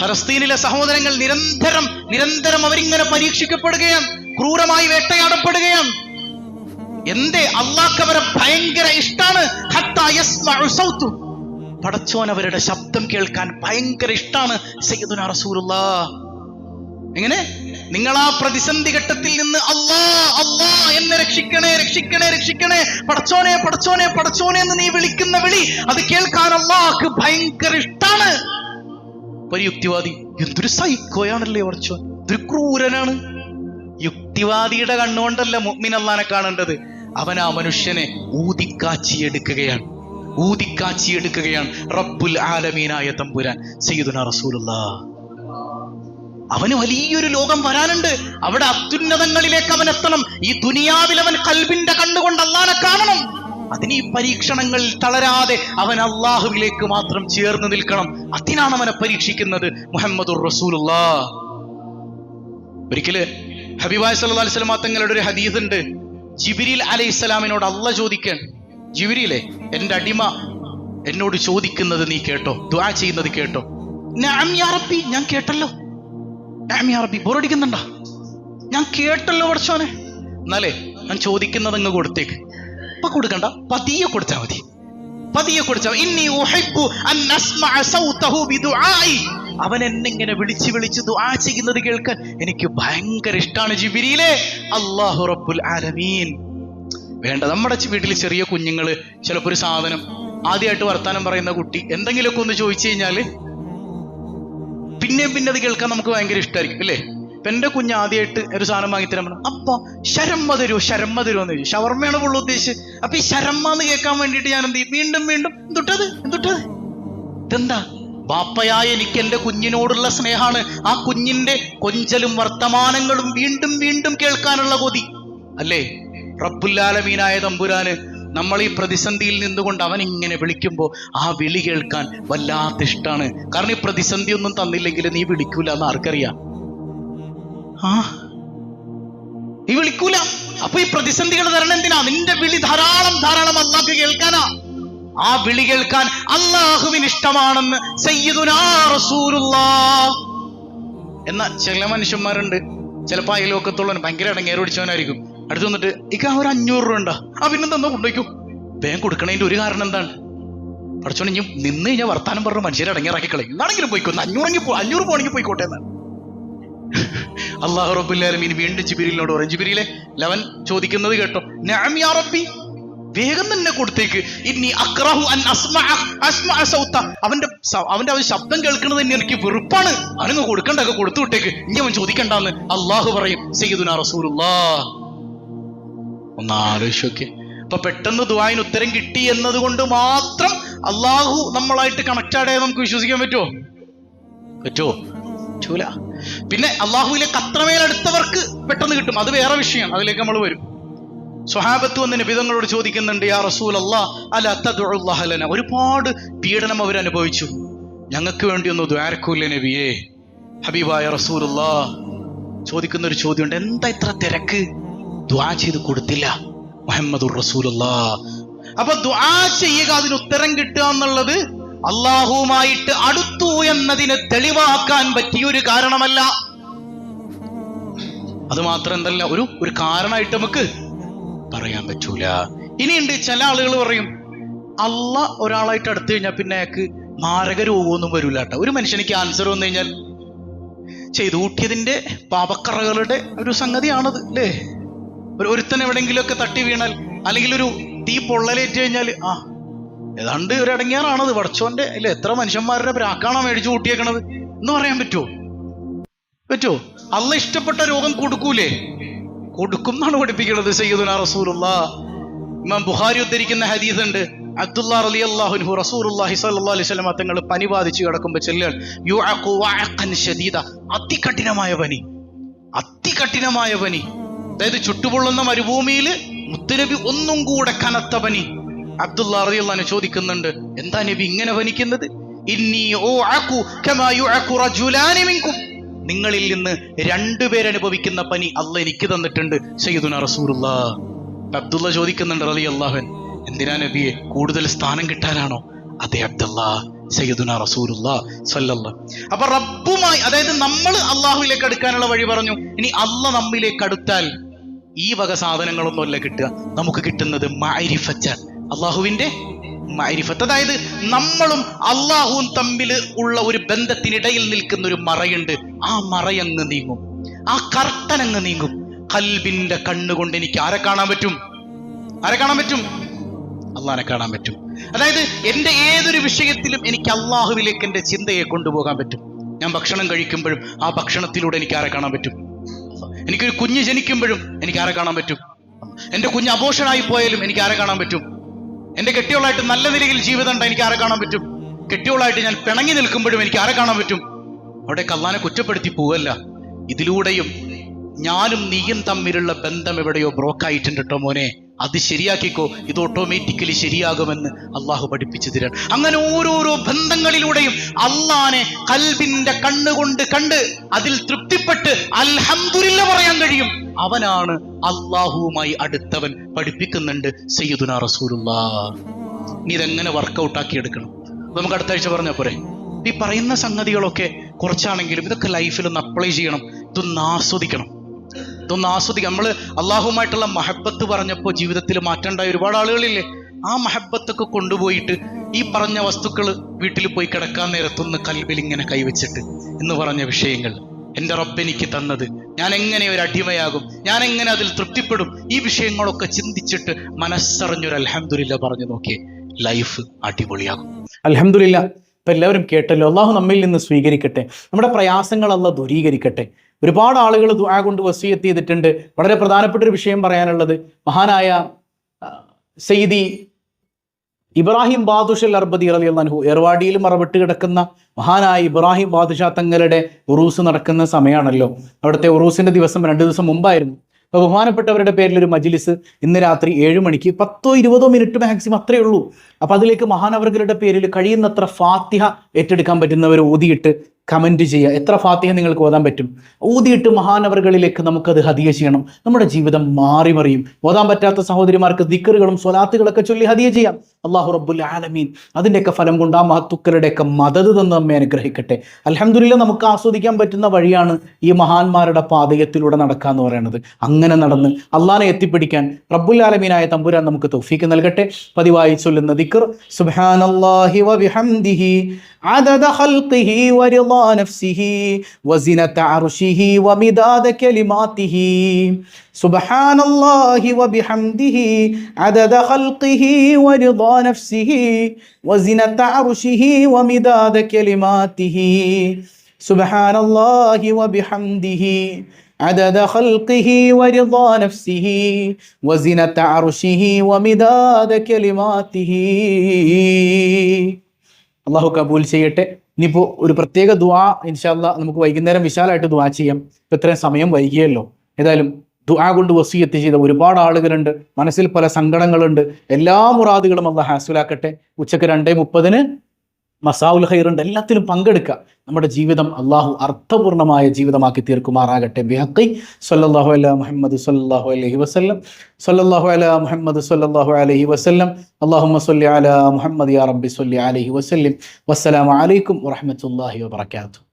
ഫലസ്തീനിലെ സഹോദരങ്ങൾ നിരന്തരം നിരന്തരം അവരിങ്ങനെ പരീക്ഷിക്കപ്പെടുകയാണ് ക്രൂരമായി വേട്ടയാടപ്പെടുകയാണ്. എന്തേ അള്ളാഹ് ഭയങ്കര ഇഷ്ടാണ്. പടച്ചോൻ അവരുടെ ശബ്ദം കേൾക്കാൻ ഭയങ്കര ഇഷ്ടാണ്. എങ്ങനെ? നിങ്ങൾ ആ പ്രതിസന്ധി ഘട്ടത്തിൽ നിന്ന് അള്ളാ അള്ളാ എന്നെ രക്ഷിക്കണേ രക്ഷിക്കണേ രക്ഷിക്കണേ. പടച്ചോനെ പടച്ചോനെ പടച്ചോനെ എന്ന് നീ വിളിക്കുന്ന വിളി അത് കേൾക്കാൻ അള്ളാഹ് ഭയങ്കര ഇഷ്ടമാണ് ഒരു യുക്തിവാദി എന്തൊരു സൈക്കോയാണല്ലേ പടച്ചോൻ? ഇതൊരു ക്രൂരനാണ്. യുക്തിവാദിയുടെ കണ്ണുകൊണ്ടല്ല മുഗ്മിൻ അള്ളാനെ കാണേണ്ടത്. അവൻ ആ മനുഷ്യനെ ഊതിക്കാച്ചിയെടുക്കുകയാണ് ഊതിക്കാച്ചിയെടുക്കുകയാണ് റബ്ബുൽ ആലമീനായ തമ്പുരാൻ. സയ്യിദുന റസൂലുള്ള. അവന് വലിയൊരു ലോകം വരാനുണ്ട്. അവിടെ അത്യുന്നതങ്ങളിലേക്ക് അവൻ എത്തണം. ഈ ദുനിയാവിൽ അവൻ കൽബിന്റെ കണ്ണുകൊണ്ട് അള്ളാനെ കാണണം. അതിന് ഈ പരീക്ഷണങ്ങളിൽ തളരാതെ അവൻ അള്ളാഹുവിലേക്ക് മാത്രം ചേർന്ന് നിൽക്കണം. അതിനാണ് അവനെ പരീക്ഷിക്കുന്നത് റസൂലുള്ള. ഒരിക്കൽ ഹബീബായ് സല്ലല്ലാഹു അലൈഹി വസല്ലം തങ്ങളുടെ ഒരു ഹദീസ് ഉണ്ട്. ജിബിരിൽ അലൈഹിസ്സലാമിനോട് അല്ല ചോദിക്കാൻ. ജിബിരിയിലെ എന്റെ അടിമ എന്നോട് ചോദിക്കുന്നത് നീ കേട്ടോ? ദ്വാ ചെയ്യുന്നത് കേട്ടോ? ഞാൻ കേട്ടല്ലോ. റബ്ബി ബോറടിക്കുന്നുണ്ടോ ഞാൻ കേട്ടല്ലോ പഠിച്ചോനെ എന്നാലേ ഞാൻ ചോദിക്കുന്നത് അങ്ങ് കൊടുത്തേക്ക്. ഇപ്പൊ കൊടുക്കണ്ട. പതിയെ കൊടുത്താൽ മതി. പതിയെ കൊടുത്താൽ ഇന്നി അൻ അസ്മഅ സൗതഹു അവൻ എന്നെ ഇങ്ങനെ വിളിച്ച് വിളിച്ച് ദുആ ചെയ്യുന്നത് കേൾക്കാൻ എനിക്ക് ഭയങ്കര ഇഷ്ടമാണ് ജിബിരിയിലെ അല്ലാഹു റബ്ബുൽ ആലമീൻ. വേണ്ട നമ്മുടെ വീട്ടിൽ ചെറിയ കുഞ്ഞുങ്ങൾ ചിലപ്പോൾ ഒരു സാധനം ആദ്യമായിട്ട് വർത്താനം പറയുന്ന കുട്ടി എന്തെങ്കിലുമൊക്കെ ഒന്ന് ചോദിച്ചു കഴിഞ്ഞാൽ പിന്നെയും പിന്നെ അത് കേൾക്കാൻ നമുക്ക് ഭയങ്കര ഇഷ്ടമായിരിക്കും അല്ലേ ഇപ്പൊ എന്റെ കുഞ്ഞ് ആദ്യമായിട്ട് ഒരു സാധനം വാങ്ങിത്തരാൻ പറഞ്ഞു അപ്പൊ ശരമ്മ തരുമോ ശരമ്മ തരുമോ എന്ന് ചോദിച്ചു. ഷവർമ്മയാണ് പുള്ളു ഉദ്ദേശിച്ച് അപ്പൊ ഈ ശരമ്മ എന്ന് കേൾക്കാൻ വേണ്ടിയിട്ട് ഞാൻ എന്ത് ചെയ്യും? വീണ്ടും വീണ്ടും എന്തുട്ടത്? എന്തുട്ടത്? ഇതെന്താ? ബാപ്പയായ എനിക്ക് എന്റെ കുഞ്ഞിനോടുള്ള സ്നേഹമാണ്. ആ കുഞ്ഞിന്റെ കൊഞ്ചലും വർത്തമാനങ്ങളും വീണ്ടും വീണ്ടും കേൾക്കാനുള്ള കൊതി. അല്ലേ? റബ്ബുല്ലാലമീനായ തമ്പുരാന് നമ്മൾ ഈ പ്രതിസന്ധിയിൽ നിന്നുകൊണ്ട് അവൻ ഇങ്ങനെ വിളിക്കുമ്പോൾ ആ വിളി കേൾക്കാൻ വല്ലാത്ത ഇഷ്ടമാണ് കാരണം ഈ പ്രതിസന്ധി ഒന്നും തന്നില്ലെങ്കിൽ നീ വിളിക്കൂല എന്ന് ആർക്കറിയാം? ആ നീ വിളിക്കൂല? അപ്പൊ ഈ പ്രതിസന്ധികൾ തരണം എന്തിനാ? നിന്റെ വിളി ധാരാളം ധാരാളം അള്ളാഹ് കേൾക്കാനാ. ആ വിളി കേൾക്കാൻ അള്ളാഹുവിന് ഇഷ്ടമാണെന്ന് സയ്യിദുനാ ചില മനുഷ്യന്മാരുണ്ട്. ചിലപ്പോ അയലോക്കത്തുള്ളവൻ ഭയങ്കര ഇടങ്ങേറ് പിടിച്ചവനായിരിക്കും. അടുത്ത് വന്നിട്ട് ഇക്ക ഒരു അഞ്ഞൂറ് രൂപ ഉണ്ടാ? ആ പിന്നെ തന്നോ കൊണ്ടുപോയിക്കോ. വേഗം കൊടുക്കണതിന്റെ ഒരു കാരണം എന്താണ്? പഠിച്ചോണ്ട് ഇനി നിന്ന് കഴിഞ്ഞാൽ വർത്താനം പറഞ്ഞ മനുഷ്യരെ ഇടങ്ങേറാക്കി കളയും. എന്നാണെങ്കിലും പോയിക്കോ അഞ്ഞൂറെങ്കിൽ അഞ്ഞൂറ് പോണെങ്കിൽ പോയിക്കോട്ടെ എന്നാണ് അള്ളാഹു ഇനി വീണ്ടും ജിബിരിലിനോട് പറയും ജിബിരിയിലെ ലവൻ ചോദിക്കുന്നത് കേട്ടോ നഅം യാ റബ്ബി വേഗം തന്നെ കൊടുത്തേക്ക്. ഇനി അക്രഹു അൻ അസ്മഅ സൗത്ത. അവന്റെ അവന്റെ ആ ശബ്ദം കേൾക്കുന്നത് തന്നെ എനിക്ക് വെറുപ്പാണ്. അവനങ്ങ് കൊടുക്കണ്ടൊക്കെ കൊടുത്തു വിട്ടേക്ക്. ഇനി അവൻ ചോദിക്കണ്ടെന്ന് അള്ളാഹു പറയും. സയ്യിദുനാ റസൂലുള്ളാ ഒന്ന് ആലോചിച്ചൊക്കെ അപ്പൊ പെട്ടെന്ന് ദുബായിന് ഉത്തരം കിട്ടി എന്നതുകൊണ്ട് മാത്രം അള്ളാഹു നമ്മളായിട്ട് കണക്ട് ആടേ നമുക്ക് വിശ്വസിക്കാൻ പറ്റുമോ പറ്റുമോ പറ്റൂല. പിന്നെ അള്ളാഹുവിലേക്ക് അത്രമേൽ അടുത്തവർക്ക് പെട്ടെന്ന് കിട്ടും. അത് വേറെ വിഷയം. അതിലേക്ക് നമ്മൾ വരും. സ്വഹാബത്ത് വന്ന് നിബിതങ്ങളോട് ചോദിക്കുന്നുണ്ട് യാ റസൂൽ അല്ലാ അല്ല തദ്ഉല്ലാഹലന ഒരുപാട് പീഡനം അവർ അനുഭവിച്ചു. ഞങ്ങൾക്ക് വേണ്ടി ഒന്ന് ദ്വാരക്കൂല്ലേ നബിയേ. ഹബീബായ റസൂലുള്ള ചോദിക്കുന്ന ഒരു ചോദ്യമുണ്ട് എന്താ ഇത്ര തിരക്ക്? ദ്വാ ചെയ്ത് കൊടുത്തില്ല. മുഹമ്മദുർ റസൂലുള്ള. അപ്പൊ ദ്വാ ചെയ്യുക അതിന് ഉത്തരം കിട്ടുക എന്നുള്ളത് അള്ളാഹുവുമായിട്ട് അടുത്തു എന്നതിന് തെളിവാക്കാൻ പറ്റിയ ഒരു കാരണമല്ല. അത് മാത്രം എന്തല്ല ഒരു ഒരു കാരണമായിട്ട് നമുക്ക് പറയാൻ പറ്റൂല. ഇനിയുണ്ട് ചില ആളുകൾ പറയും അല്ല ഒരാളായിട്ട് അടുത്തു കഴിഞ്ഞാൽ പിന്നെ അയാൾക്ക് മാരക രോഗമൊന്നും വരൂല കേട്ടോ. ഒരു മനുഷ്യന് ക്യാൻസർ വന്നു കഴിഞ്ഞാൽ ചെയ്തു കൂട്ടിയതിന്റെ പാപക്കറകളുടെ ഒരു സംഗതിയാണത് അല്ലേ? ഒരു ഒരുത്തൻ എവിടെയെങ്കിലുമൊക്കെ തട്ടി വീണാൽ അല്ലെങ്കിൽ ഒരു തീ പൊള്ളലേറ്റ് കഴിഞ്ഞാൽ ആ ഏതാണ്ട് ഒരു അടങ്ങിയാറാണത് വടച്ചോന്റെ അല്ലെ എത്ര മനുഷ്യന്മാരുടെ പ്രാക്കാണോ മേടിച്ചു കൂട്ടിയേക്കണത്? എന്ന് പറയാൻ പറ്റുമോ? പറ്റുമോ? അല്ല ഇഷ്ടപ്പെട്ട രോഗം കൊടുക്കൂലേ? കൊടുക്കും എന്നാണ് പഠിപ്പിക്കുന്നത് സയ്യിദുന റസൂലുള്ള. ഇമാം ബുഹാരി ഉദ്ധരിക്കുന്ന ഹദീസ് ഉണ്ട്. അബ്ദുല്ലാ അലി അള്ളാഹുൻഹു റസൂലുള്ളാഹി സല്ലാ അലൈഹി തങ്ങൾ പനി ബാധിച്ചു കിടക്കുമ്പോൾ ചെല്ലുകൾ അതികഠിനമായ പനി. അതികഠിനമായ പനി. അതായത് ചുട്ടുപൊള്ളുന്ന മരുഭൂമിയിൽ മുത്തുനബി ഒന്നും കൂടെ കനത്ത പനി. അബ്ദുള്ള അറിയുള്ള ചോദിക്കുന്നുണ്ട് എന്താ നബി ഇങ്ങനെ പനിക്കുന്നത്? നിങ്ങളിൽ നിന്ന് രണ്ടുപേരനുഭവിക്കുന്ന പനി അല്ല എനിക്ക് തന്നിട്ടുണ്ട് സയ്യിദുന റസൂറുള്ള അബ്ദുള്ള ചോദിക്കുന്നുണ്ട് റലി അള്ളാഹൻ എന്തിനാ നബിയെ കൂടുതൽ സ്ഥാനം കിട്ടാനാണോ? അതെ അബ്ദുള്ള സയ്യിദുന റസൂലുള്ള സല്ലല്ല അപ്പൊ റബ്ബുമായി അതായത് നമ്മൾ അള്ളാഹുവിലേക്ക് അടുക്കാനുള്ള വഴി പറഞ്ഞു. ഇനി അല്ല നമ്മിലേക്ക് അടുത്താൽ ഈ വക സാധനങ്ങളൊന്നും അല്ല കിട്ടുക. നമുക്ക് കിട്ടുന്നത് മാരിഫച്ചാണ് അള്ളാഹുവിന്റെ മാരിഫത്ത് അതായത് നമ്മളും അള്ളാഹുവും തമ്മിൽ ഉള്ള ഒരു ബന്ധത്തിനിടയിൽ നിൽക്കുന്ന ഒരു മറയുണ്ട്. ആ മറയങ്ങ് നീങ്ങും. ആ കർട്ടൻ അങ്ങ് നീങ്ങും. കൽബിന്റെ കണ്ണുകൊണ്ട് എനിക്ക് ആരെ കാണാൻ പറ്റും? ആരെ കാണാൻ പറ്റും? അള്ളാഹിനെ കാണാൻ പറ്റും. അതായത് എന്റെ ഏതൊരു വിഷയത്തിലും എനിക്ക് അള്ളാഹുവിലേക്ക് എന്റെ ചിന്തയെ കൊണ്ടുപോകാൻ പറ്റും. ഞാൻ ഭക്ഷണം കഴിക്കുമ്പോഴും ആ ഭക്ഷണത്തിലൂടെ എനിക്ക് ആരെ കാണാൻ പറ്റും? എനിക്കൊരു കുഞ്ഞ് ജനിക്കുമ്പോഴും എനിക്ക് ആരെ കാണാൻ പറ്റും? എന്റെ കുഞ്ഞ് അബോഷനായി പോയാലും എനിക്ക് ആരെ കാണാൻ പറ്റും? എന്റെ കെട്ടിയോളായിട്ട് നല്ല നിലയിൽ ജീവിതം ഉണ്ട് എനിക്ക് ആരെ കാണാൻ പറ്റും? കെട്ടിയോളായിട്ട് ഞാൻ പിണങ്ങി നിൽക്കുമ്പോഴും എനിക്ക് ആരെ കാണാൻ പറ്റും? അവിടെ കള്ളാനെ കുറ്റപ്പെടുത്തി പോവല്ല. ഇതിലൂടെയും ഞാനും നീയും തമ്മിലുള്ള ബന്ധം എവിടെയോ ബ്രോക്കായിട്ടുണ്ട് കേട്ടോ മോനെ. അത് ശരിയാക്കിക്കോ ഇത് ഓട്ടോമാറ്റിക്കലി ശരിയാകുമെന്ന് അള്ളാഹു പഠിപ്പിച്ചു തരാൻ. അങ്ങനെ ഓരോരോ ബന്ധങ്ങളിലൂടെയും അള്ളാനെ കൽബിന്റെ കണ്ണുകൊണ്ട് കണ്ട് അതിൽ തൃപ്തിപ്പെട്ട് അൽഹംദുലില്ല പറയാൻ കഴിയും. അവനാണ് അള്ളാഹുവുമായി അടുത്തവൻ പഠിപ്പിക്കുന്നുണ്ട് സയ്യിദുന റസൂലുള്ള. നീ ഇതെങ്ങനെ വർക്കൗട്ട് ആക്കി എടുക്കണം? നമുക്ക് അടുത്ത ആഴ്ച പറഞ്ഞാൽ പോരെ. ഈ പറയുന്ന സംഗതികളൊക്കെ കുറച്ചാണെങ്കിലും ഇതൊക്കെ ലൈഫിൽ ഒന്ന് അപ്ലൈ ചെയ്യണം. ഇതൊന്ന് ആസ്വദിക്കണം. ഇതൊന്ന് ആസ്വദിക്കുക നമ്മൾ അള്ളാഹുമായിട്ടുള്ള മഹബത്ത് പറഞ്ഞപ്പോൾ ജീവിതത്തിൽ മാറ്റണ്ടായ ഒരുപാട് ആളുകളില്ലേ? ആ മഹബത്തൊക്കെ കൊണ്ടുപോയിട്ട് ഈ പറഞ്ഞ വസ്തുക്കൾ വീട്ടിൽ പോയി കിടക്കാൻ നേരത്തൊന്ന് കൽവിൽ ഇങ്ങനെ കൈവച്ചിട്ട് എന്ന് പറഞ്ഞ വിഷയങ്ങൾ എന്റെ റബ്ബെനിക്ക് തന്നത്. ഞാൻ എങ്ങനെ ഒരു അടിമയാകും ഞാൻ എങ്ങനെ അതിൽ തൃപ്തിപ്പെടും? ഈ വിഷയങ്ങളൊക്കെ ചിന്തിച്ചിട്ട് മനസ്സറിഞ്ഞൊരു അലഹമുല്ല പറഞ്ഞു നോക്കിയേ ലൈഫ് അടിപൊളിയാകും. അലഹമില്ല ഇപ്പം എല്ലാവരും കേട്ടല്ലോ അള്ളാഹു നമ്മിൽ നിന്ന് സ്വീകരിക്കട്ടെ. നമ്മുടെ പ്രയാസങ്ങൾ അല്ല ദൂരീകരിക്കട്ടെ. ഒരുപാട് ആളുകൾ ദുആ കൊണ്ട് വസീയത്ത് ചെയ്തിട്ടുണ്ട്. വളരെ പ്രധാനപ്പെട്ട ഒരു വിഷയം പറയാനുള്ളത് മഹാനായ സയ്യിദി ഇബ്രാഹിം ബാദുഷൽ അർബദി അലി അൻഹു ഏർവാടിയിൽ മറവിട്ട് കിടക്കുന്ന മഹാനായ ഇബ്രാഹിം ബാദുഷാ തങ്ങളുടെ ഉറൂസ് നടക്കുന്ന സമയമാണല്ലോ. അവിടുത്തെ ഉറൂസിന്റെ ദിവസം രണ്ട് ദിവസം മുമ്പായിരുന്നു. അപ്പോൾ ബഹുമാനപ്പെട്ടവരുടെ പേരിൽ ഒരു മജ്ലിസ് ഇന്ന് രാത്രി ഏഴ് മണിക്ക് പത്തോ ഇരുപതോ മിനിറ്റ് മാക്സിമം അത്രയേ ഉള്ളൂ. അപ്പോൾ അതിലേക്ക് മഹാനവർഗരുടെ പേരിൽ കഴിയുന്നത്ര ഫാത്തിഹ ഏറ്റെടുക്കാൻ പറ്റുന്നവർ ഊതിയിട്ട് കമൻറ്റ് ചെയ്യുക എത്ര ഫാത്തിഹ നിങ്ങൾക്ക് ഓതാൻ പറ്റും ഊതിയിട്ട് മഹാനവറുകളിലേക്ക് നമുക്കത് ഹദിയ ചെയ്യണം നമ്മുടെ ജീവിതം മാറി മറിയും ഓതാൻ പറ്റാത്ത സഹോദരിമാർക്ക് ദിക്കറുകളും സ്വലാത്തുകളൊക്കെ ചൊല്ലി ഹദിയ ചെയ്യാം അള്ളാഹു റബ്ബുൽ ആലമീൻ അതിൻ്റെയൊക്കെ ഫലം കൊണ്ട് ആ മഹത്തുക്കളുടെയൊക്കെ മദത് തന്ന് നമ്മെ അനുഗ്രഹിക്കട്ടെ അലഹമുല്ല നമുക്ക് ആസ്വദിക്കാൻ പറ്റുന്ന വഴിയാണ് ഈ മഹാന്മാരുടെ പാതയത്തിലൂടെ നടക്കുക എന്ന് പറയുന്നത് അങ്ങനെ നടന്ന് അള്ളാനെ എത്തിപ്പിടിക്കാൻ റബ്ബുൽ ആലമീനായ തമ്പുരാൻ നമുക്ക് തൗഫീക്ക് നൽകട്ടെ പതിവായി ചൊല്ലുന്ന ദിക്കർ സുബ്ഹാനല്ലാഹി വബിഹംദിഹി عدد خلقه ورضا نفسه وزنة عرشه ومداد كلماته سبحان الله وبحمده عدد خلقه ورضا نفسه وزنة عرشه ومداد كلماته سبحان الله وبحمده عدد خلقه ورضا نفسه وزنة عرشه ومداد كلماته അള്ളാഹു കബൂൽ ചെയ്യട്ടെ ഇനിയിപ്പോൾ ഒരു പ്രത്യേക ദുവാ ഇൻഷാല്ല നമുക്ക് വൈകുന്നേരം വിശാലമായിട്ട് ദുവാ ചെയ്യാം. ഇപ്പം ഇത്രയും സമയം വൈകിയല്ലോ. ഏതായാലും ദുആ കൊണ്ട് വസീയത്ത് ചെയ്ത ഒരുപാട് ആളുകളുണ്ട്. മനസ്സിൽ പല സങ്കടങ്ങളുണ്ട്. എല്ലാ മുറാദുകളും അല്ല ഹാസുലാക്കട്ടെ. ഉച്ചയ്ക്ക് രണ്ടേ മുപ്പതിന് മസാവുൽ ഖൈറുണ്ട്. എല്ലാത്തിലും പങ്കെടുക്കുക. നമ്മുടെ ജീവിതം അള്ളാഹു അർത്ഥപൂർണമായ ജീവിതമാക്കി തീർക്കുമാറാകട്ടെ. ബിഹക്കി സൊല്ലാഹു അല മുഹമ്മദ് സൊല്ലാഹു അലഹി വസ്ല്ലം. സൊല്ലാഹു അല മുഹമ്മദ് സൊല്ലാഹു അലഹി വസ്ല്ലം. അള്ളാഹുമ്മ സ്വല്ലി അല മുഹമ്മദ് യാ റബ്ബി സ്വല്ലി അലഹി വസല്ലം. വസ്സലാമലൈക്കും വറഹ്മത്തുള്ളാഹി വബറകാതുഹു.